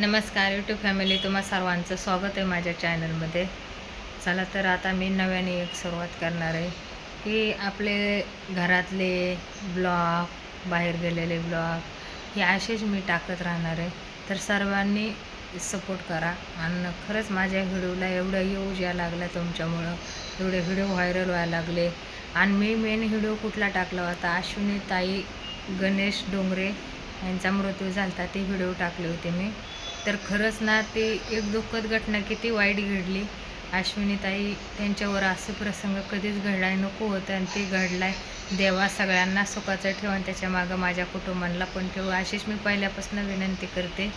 नमस्कार YouTube family तुम्हा सर्वांचं स्वागत आहे माझ्या चॅनलमध्ये चला तर आता मी नव्याने एक सुरुवात करणार आहे की आपले घरातले ब्लॉग बाहेर गेलेले ब्लॉग हे असेच मी टाकत राहणार आहे. तर सर्वांनी सपोर्ट करा. आणि खरंच माझ्या व्हिडिओला एवढं येऊज या लागला तुमच्यामुळं. एवढे व्हिडिओ व्हायरल व्हायला लागले. आणि मी मेन व्हिडिओ कुठला टाकला होता? अश्विनी ताई गणेश डोंगरे यांचा मृत्यू झाला ती व्हिडिओ टाकले होते मी. तर खरंच ना ती एक दुःखद घटना किती वाईट घडली. अश्विनीताई त्यांच्यावर असं प्रसंग कधीच घडलाय नको होतं. आणि ते घडलाय देवा सगळ्यांना सुखाचं ठेव आणि त्याच्या मागं माझ्या कुटुंबाला पण ठेव. अशीच मी पहिल्यापासून विनंती करते.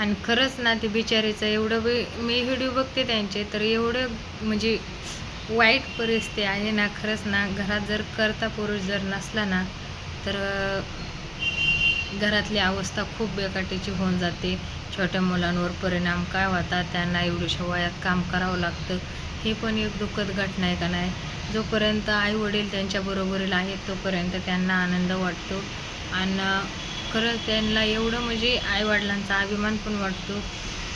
आणि खरंच ना ते बिचारीचं एवढं बी मी व्हिडिओ बघते त्यांचे तर एवढं म्हणजे वाईट परिस्थिती आहे ना खरंच ना घरात जर करता पुरुष जर नसला ना तर घरातली अवस्था खूप बेकाटीची होऊन जाते. छोट्या मुलांवर परिणाम काय होतात त्यांना एवढ्याशा वयात काम करावं लागतं हे पण एक दुःखद घटना आहे का नाही? जोपर्यंत आई वडील त्यांच्या बरोबरीला आहेत तोपर्यंत त्यांना आनंद वाटतो. आणि खरंच त्यांना एवढं म्हणजे आईवडिलांचा अभिमान पण वाटतो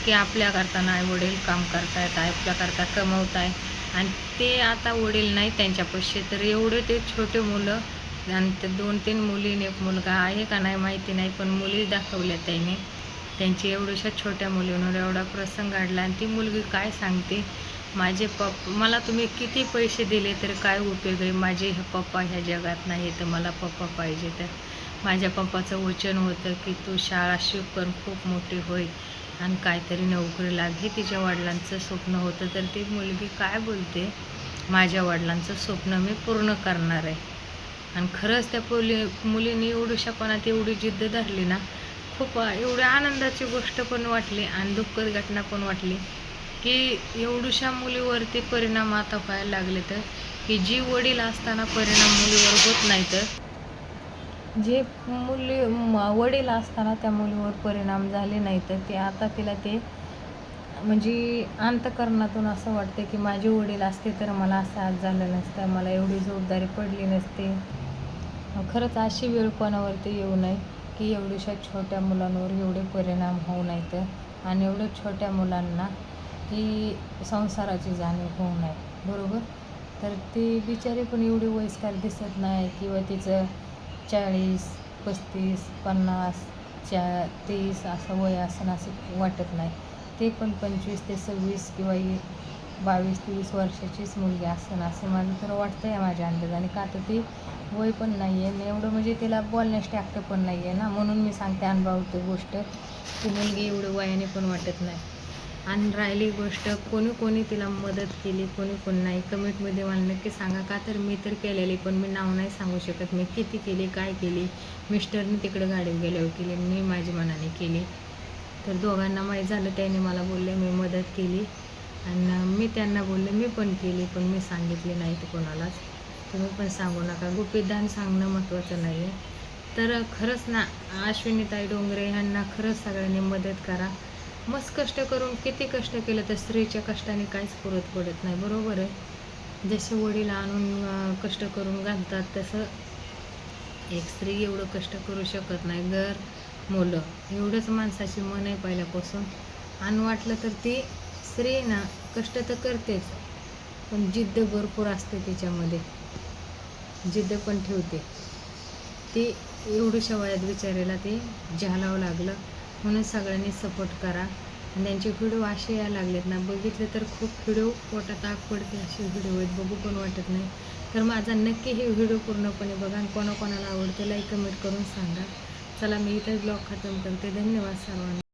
की आपल्या करताना आई वडील काम करतायत आपल्याकरता कमवत आहे आणि ते आता वडील नाही त्यांच्यापाशी तर एवढे ते छोटे मुलं आणि ते दोन तीन मुलीने एक मुलगा आहे का नाही माहिती नाही पण मुली दाखवल्या त्याने. त्यांची एवढ्याशा छोट्या मुलींवर एवढा प्रसंग घडला आणि ती मुलगी काय सांगते? माझे पप मला तुम्ही किती पैसे दिले तर काय उपयोग आहे? माझे हे पप्पा ह्या जगात नाही तर मला पप्पा पाहिजे तर. माझ्या पप्पाचं वचन होतं की तू शाळा शिकून खूप मोठी होईल आणि काहीतरी नोकरी लाग. हे तिच्या वडिलांचं स्वप्न होतं. तर ती मुलगी काय बोलते? माझ्या वडिलांचं स्वप्न मी पूर्ण करणार आहे. आणि खरंच त्या पोली मुलीने एवढ्याशा एवढी जिद्द धरली ना खूप एवढी आनंदाची गोष्ट पण वाटली आणि दुःखद घटना पण वाटली की एवढ्याशा मुलीवरती परिणाम आता व्हायला लागले तर की जी वडील असताना परिणाम मुलीवर होत नाही तर? जे मुली वडील असताना त्या मुलीवर परिणाम झाले नाही तर ते आता तिला ते म्हणजे अंतकरणातून असं वाटतं की माझे वडील असते तर मला असं आज झालं नसतं मला एवढी जबाबदारी पडली नसते. खरंच अशी वेळ कोणावरती येऊ नये. की एवढ्याशा छोट्या मुलांवर एवढे परिणाम होऊ नयेत आणि एवढ्या छोट्या मुलांना की संसाराची जाणीव होऊ नये बरोबर? तर ती बिचारी पण एवढी वयस्कर दिसत नाही किंवा तिचं चाळीस पस्तीस पन्नास चा तीस असं वय असं असं वाटत नाही. ते पण पंचवीस ते सव्वीस किंवा बावीस तेवीस वर्षाचीच मुलगी असेल असं मला तर वाटतं आहे माझ्या अंदाजाने. का तर ती वय पण नाही आहे एवढं म्हणजे तिला बोलण्यास टॅक्ट पण नाही आहे ना. म्हणून मी सांगते अनुभवते गोष्ट ती मुलगी एवढं वयाने पण वाटत नाही. आणि राहिली गोष्ट कोणी कोणी तिला मदत केली कोणी कोण नाही. कमेंटमध्ये मला नक्की सांगा. का तर मी तर केलेली पण मी नाव नाही सांगू शकत. मी किती केली काय केली? मिस्टरने तिकडं गाडी गेल्यावर केली मी माझी मनाने केली. तर दोघांना माहीत झालं त्याने मला बोलले मी मदत केली. आणि मी त्यांना बोलले मी पण केली पण मी सांगितली नाही तर कोणालाच. तुम्ही पण सांगू नका. गुपितदान सांगणं महत्त्वाचं नाही आहे तर खरंच ना अश्विनीताई डोंगरे ह्यांना खरंच सगळ्यांनी मदत करा. मस्त कष्ट करून किती कष्ट केलं तर स्त्रीच्या कष्टाने काहीच पुरत पडत नाही. बरोबर आहे. जसे वडील आणून कष्ट करून घालतात तसं एक स्त्री एवढं कष्ट करू शकत नाही. घर मुलं एवढंच माणसाची मन आहे पहिल्यापासून. आणि वाटलं तर ती स्त्री ना कष्ट तर करतेच पण जिद्द भरपूर असते त्याच्यामध्ये जिद्द पण ठेवते. ती एवढ्याशा वयात विचारायला ते झालावं लागलं. म्हणून सगळ्यांनी सपोर्ट करा. आणि त्यांचे व्हिडिओ असे यायला लागलेत ना बघितले तर खूप व्हिडिओ पोटात आग पडते असे व्हिडिओ आहेत. बघू पण वाटत नाही. तर माझा नक्की हे व्हिडिओ पूर्णपणे बघा आणि कोणाकोणाला आवडते लाईक कमेंट करून सांगा. चला मी इथे ब्लॉग खतम करते. धन्यवाद सर्वांना.